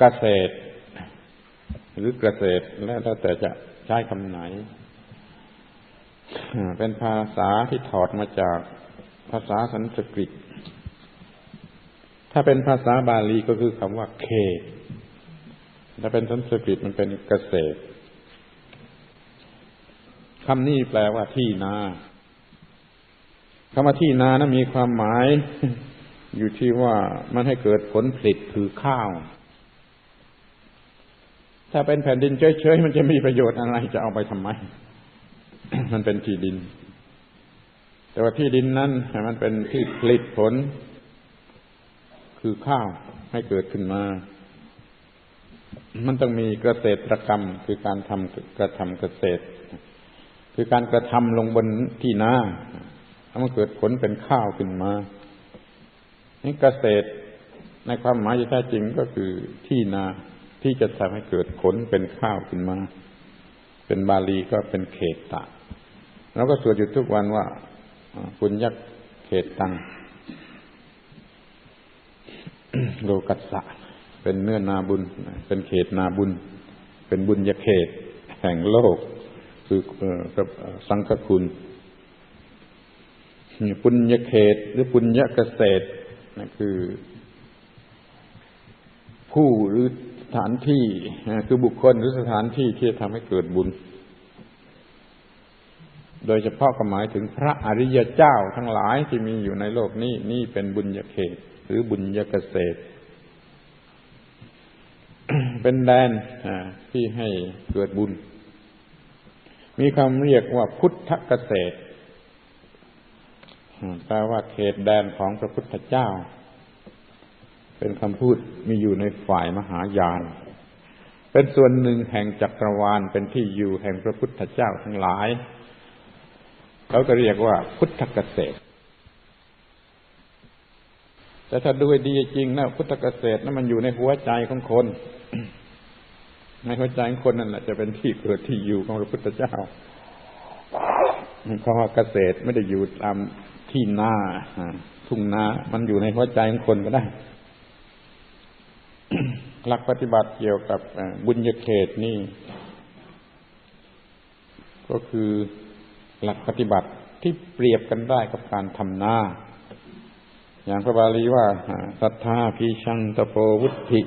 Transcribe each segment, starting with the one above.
เกษตร หรือเกษตรแล้วแต่จะใช้คำไหน เป็นภาษาที่ถอดมาจากภาษาสันสกฤต ถ้าเป็นภาษาบาลีก็คือคำว่าเคถ้าเป็นสันสกฤตมันเป็นเกษตรคำนี้แปลว่าที่นาคำว่าที่นานะมีความหมาย อยู่ที่ว่ามันให้เกิดผลผลิตคือข้าว ถ้าเป็นแผ่นดินเฉยๆมันจะมีประโยชน์อะไรจะเอาไปทำไม มันเป็นที่ดิน แต่ว่าที่ดินนั้นมันเป็นที่ผลิตผล คือข้าวให้เกิดขึ้นมา มันต้องมีเกษตรกรรม คือการทำกระทำเกษตร คือการกระทำลงบนที่นาทำให้เกิดผลเป็นข้าวขึ้นมานี่เกษตรในความหมายที่แท้จริงก็คือที่นา ที่จะทำให้เกิดผลเป็นข้าวขึ้นมา เป็นบาลีก็เป็นเขตตะเราก็สวดอยู่ทุกวันว่าปุญญเขตตังโลกัสสะ เป็นเนื้อนาบุญ เป็นเขตนาบุญ เป็นบุญยเขต แห่งโลก คือสังฆคุณปุญญเขต หรือปุญญเกษตรนั่นคือ ผู้หรือ ถานที่คือบุคคลหรือสถานที่ที่จะทำให้เกิดบุญ โดยเฉพาะก็หมายถึงพระอริยเจ้าทั้งหลายที่มีอยู่ในโลกนี้นี่เป็นบุญญเขต หรือบุญญเกษตร เป็นแดนที่ให้เกิดบุญ มีคำเรียกว่าพุทธเกษตรแปลว่าเขตแดนของพระพุทธเจ้า เป็นคำพูดมีอยู่ในฝ่ายมหายาน เป็นส่วนหนึ่งแห่งจักรวาลเป็นที่อยู่แห่งพระพุทธเจ้าทั้งหลาย เขาก็เรียกว่าพุทธเกษตร แต่ถ้าดูดีจริงนะพุทธเกษตรนั้นมันอยู่ในหัวใจของคน ในหัวใจของคนนั่นแหละจะเป็นที่เกิดที่อยู่ของพระพุทธเจ้าเพราะว่าเกษตรไม่ได้อยู่ตามที่นาทุ่งนา มันอยู่ในหัวใจของคนก็ได้ หลักปฏิบัติเกี่ยวกับบุญญเขตนี่ ก็คือหลักปฏิบัติที่เปรียบกันได้กับการทำนาอย่างพระบาลีว่าศรัทธาพีชังตโปวุธิ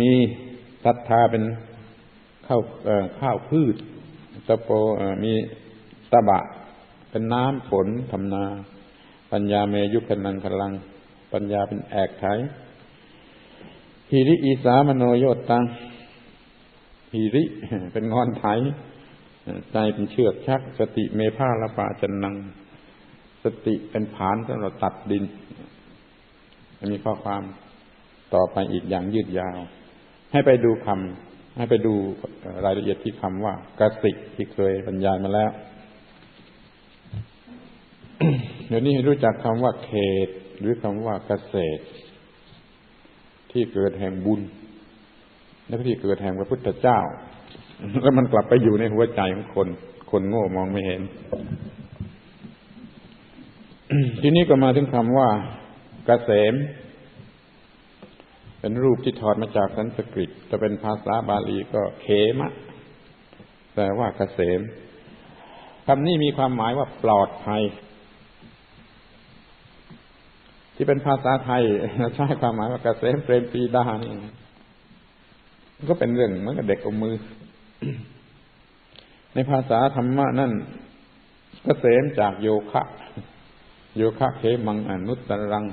มีศรัทธาเป็นข้าวข้าวพืชตโปมีตบะ เป็นน้ำฝนทำนา ปัญญาเมยุคนังพลัง ปัญญาเป็นแอกไถ ฮิริอีสามโนโยตังฮิริ เป็นงอนไถใจเป็นเชือกชัก สติเมพาละปาจันนัง สติเป็นผานสำหรับตัดดิน มีข้อความต่อไปอีกอย่างยืดยาว ให้ไปดูคำให้ไปดูรายละเอียดที่คำว่ากสิกที่เคยบรรยายมาแล้ว เดี๋ยวนี้ให้รู้จักคำว่าเขต หรือคำว่าเกษตร ที่เกิดแห่งบุญ และที่เกิดแห่งพระพุทธเจ้า แล้วมันกลับไปอยู่ในหัวใจของคน คนโง่มองไม่เห็น ทีนี้ก็มาถึงคำว่าเกษม เป็นรูปที่ถอดมาจากสันสกฤตจะเป็นภาษาบาลีก็เขมะแปลว่าเกษมคำนี้มีความหมายว่าปลอดภัย ที่เป็นภาษาไทยใช้ความหมายว่าเกษมเปรมปีดานี่ก็เป็นเรื่องเหมือนกับเด็กอมมือ ในภาษาธรรมะนั่นเกษมจากโยคะ โยคะเคมังอนุตรัง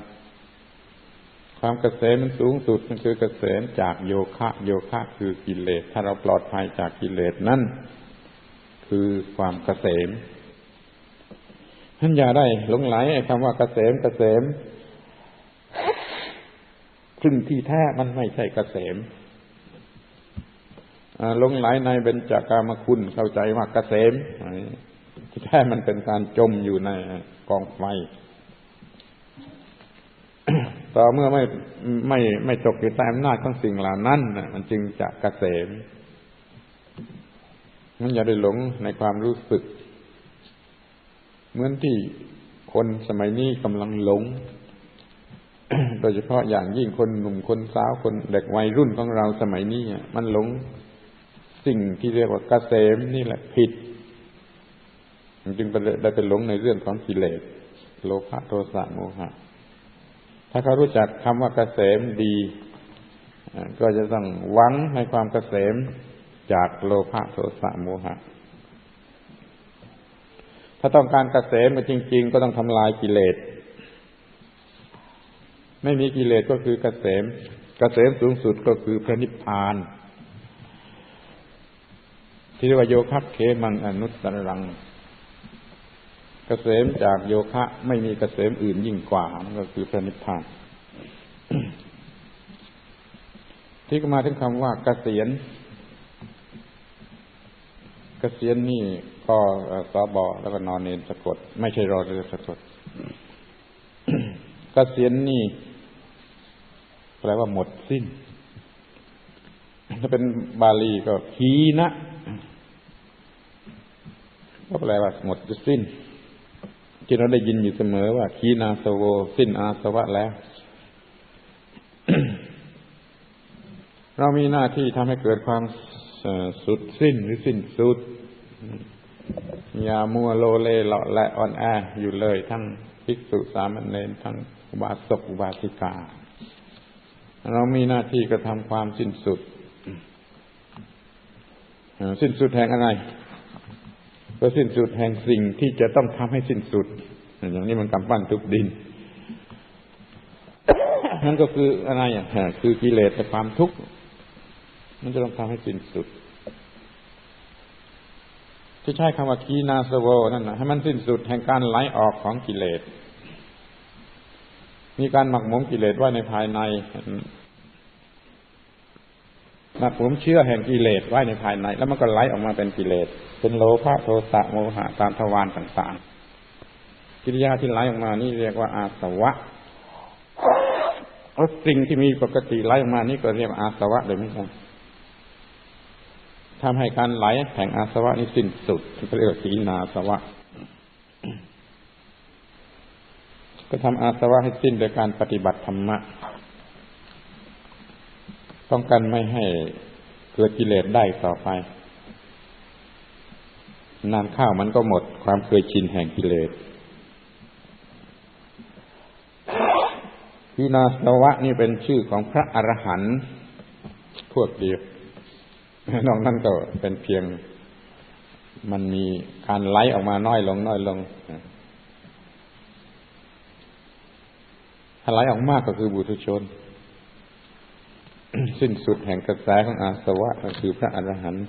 ความเกษมมันสูงสุดมันคือเกษมจากโยคะ โยคะคือกิเลส ถ้าเราปลอดภัยจากกิเลสนั่นคือความเกษมท่านอย่าได้หลงไหลไอ้คำว่าเกษมเกษม ซึ่งที่แท้มันไม่ใช่เกษมลงไหลในเบญจากามคุณเข้าใจว่าเกษมที่แท้มันเป็นการจมอยู่ในกองไฟต่อเมื่อไม่ไม่ไม่ตกอยู่ใต้อำนาจของสิ่งเหล่านั้นมันจึงจะเกษมมันอย่าได้หลงในความรู้สึก เหมือนที่คนสมัยนี้กำลังหลง โดยเฉพาะอย่างยิ่งคนหนุ่มคนสาวคนเด็กวัยรุ่นของเราสมัยนี้มันหลงสิ่งที่เรียกว่ากเกษมนี่แหละผิดจึงได้ไปหลงในเรื่องของกิเลสโลภะโทสะโมหะ ถ้าเขารู้จักคำว่ากเกษมดี ก็จะต้องหวังในความกเกษมจากโลภะโทสะโมหะ ถ้าต้องการกเกษมมาจริง ๆ ก็ต้องทำลายกิเลส ไม่มีกิเลสก็คือเกษมเกษมสูงสุดก็คือพระนิพพาน ที่เรียกว่าโยคะเคมังอนุตตรังเกษมจากโยคะ ไม่มีเกษมอื่นยิ่งกว่าก็คือพระนิพพาน ที่ก็มาถึงคำว่าเกษียณเกษียณนี่ก็สอบอแล้วก็นอนเนนสะกด ไม่ใช่รอเรือสะกดเกษียณนี่ แปลว่าหมดสิ้น ถ้าเป็นบาลีก็ขีนะก็แปลว่าหมดสิ้น ที่เราได้ยินอยู่เสมอว่าขีนาสโว สิ้นอาสวะแล้ว เรามีหน้าที่ทำให้เกิดความสุดสิ้นหรือสิ้นสุด อย่ามัวโลเลเลาะและอ่อนแออยู่เลยทั้งภิกษุสามเณรทั้งบาสกบาสิกา เรามีหน้าที่กระทำความสิ้นสุด สิ้นสุดแห่งอะไร ก็สิ้นสุดแห่งสิ่งที่จะต้องทำให้สิ้นสุด อย่างนี้มันกำปั้นทุบดิน นั่นก็คืออะไรอะคือกิเลสแต่ความทุกข์ มันจะต้องทำให้สิ้นสุดที่ใช้คำว่าคีนาสโวนั่นนะให้มันสิ้นสุดแห่งการไหลออกของกิเลส มีการหมักหมมกิเลสไว้ในภายในหมักหมมเชื่อแห่งกิเลสไว้ในภายใน แล้วมันก็ไหลออกมาเป็นกิเลส เป็นโลภะโทสะโมหะตามทวารต่างๆ กิริยาที่ไหลออกมานี่เรียกว่าอาสวะแล้วสิ่งที่มีปกติไหลออกมานี่ก็เรียกอาสวะเลยไม่ใช่ทำให้การไหลแห่งอาสวะนี้สิ้นสุดที่เรียกว่าสีนาสวะ ก็ทำอาสวะให้สิ้นโดยการปฏิบัติธรรมะป้องกันไม่ให้เกิดกิเลสได้ต่อไป นานข้าวมันก็หมดความเคยชินแห่งกิเลสพินาสวะนี่เป็นชื่อของพระอรหันต์พวกเดียวนอกนั้นก็เป็นเพียงมันมีการไหลออกมาน้อยลงน้อยลงาไหลออกมากก็คือบุตุชน สิ้นสุดแห่งกระแสของอาสวะก็คือพระอรหันต์